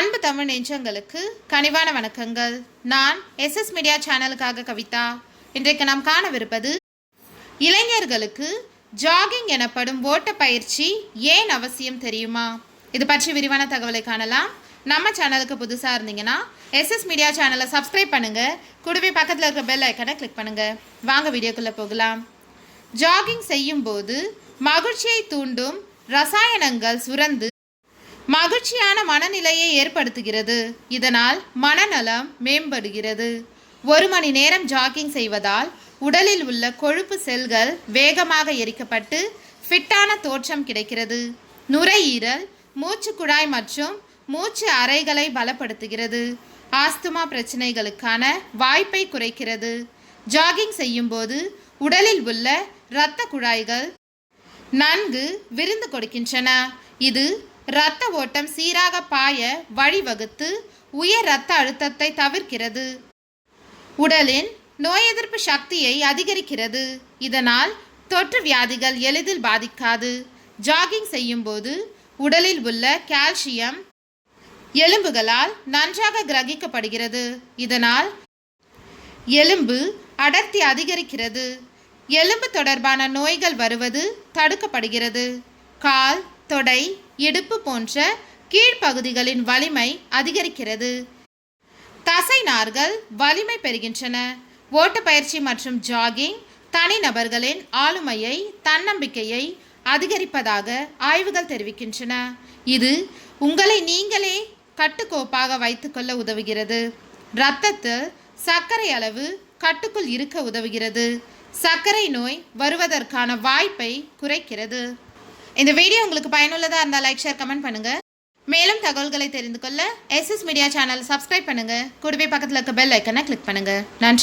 அன்பு தமிழ் நெஞ்சங்களுக்கு கனிவான வணக்கங்கள். நான் எஸ்எஸ் மீடியா சேனலுக்காக கவிதா. இன்றைக்கு நாம் காணவிருப்பது இளைஞர்களுக்கு ஜாகிங் எனப்படும் ஓட்ட பயிற்சி ஏன் அவசியம் தெரியுமா? இது பற்றி விரிவான தகவலை காணலாம். நம்ம சேனலுக்கு புதுசாக இருந்தீங்கன்னா எஸ்எஸ் மீடியா சேனலை சப்ஸ்கிரைப் பண்ணுங்க. கூடவே பக்கத்தில் இருக்கிற பெல் ஐக்கனை கிளிக் பண்ணுங்கள் வாங்க வீடியோக்குள்ளே போகலாம். ஜாகிங் செய்யும்போது மகிழ்ச்சியை தூண்டும் ரசாயனங்கள் சுரந்து மகிழ்ச்சியான மனநிலையை ஏற்படுத்துகிறது. இதனால் மனநலம் மேம்படுகிறது. ஒரு மணி நேரம் ஜாகிங் செய்வதால் உடலில் உள்ள கொழுப்பு செல்கள் வேகமாக எரிக்கப்பட்டு ஃபிட்டான தோற்றம் கிடைக்கிறது. நுரையீரல் மூச்சு குழாய் மற்றும் மூச்சு அறைகளை பலப்படுத்துகிறது. ஆஸ்துமா பிரச்சனைகளுக்கான வாய்ப்பை குறைக்கிறது. ஜாகிங் செய்யும்போது உடலில் உள்ள இரத்த குழாய்கள் நன்கு விருந்து கொடுக்கின்றன. இது இரத்த ஓட்டம் சீராக பாய வழிவகுத்து உயர் இரத்த அழுத்தத்தை தவிர்க்கிறது. உடலின் நோய் எதிர்ப்பு சக்தியை அதிகரிக்கிறது. இதனால் தொற்று வியாதிகள் எளிதில் பாதிக்காது. ஜாகிங் செய்யும்போது உடலில் உள்ள கால்சியம் எலும்புகளால் நன்றாக கிரகிக்கப்படுகிறது. இதனால் எலும்பு அடர்த்தி அதிகரிக்கிறது. எலும்பு தொடர்பான நோய்கள் வருவது தடுக்கப்படுகிறது. கால் தொடை இடுப்பு போன்ற கீழ்ப்பகுதிகளின் வலிமை அதிகரிக்கிறது. தசை நார்கள் வலிமை பெறுகின்றன. ஓட்டப்பயிற்சி மற்றும் ஜாகிங் தனிநபர்களின் ஆளுமையை தன்னம்பிக்கையை அதிகரிப்பதாக ஆய்வுகள் தெரிவிக்கின்றன. இது உங்களை நீங்களே கட்டுக்கோப்பாக வைத்துக்கொள்ள உதவுகிறது. இரத்தத்தில் சர்க்கரை அளவு கட்டுக்குள் இருக்க உதவுகிறது. சர்க்கரை நோய் வருவதற்கான வாய்ப்பை குறைக்கிறது. இந்த வீடியோ உங்களுக்கு பயனுள்ளதாக இருந்தால் லைக் ஷேர் கமெண்ட் பண்ணுங்க. மேலும் தகவல்களை தெரிந்து கொள்ள எஸ்எஸ் மீடியா சேனல் சப்ஸ்கிரைப் பண்ணுங்கள் கூடவே பக்கத்தில் இருக்க பெல் ஐக்கனை கிளிக் பண்ணுங்கள் நன்றி.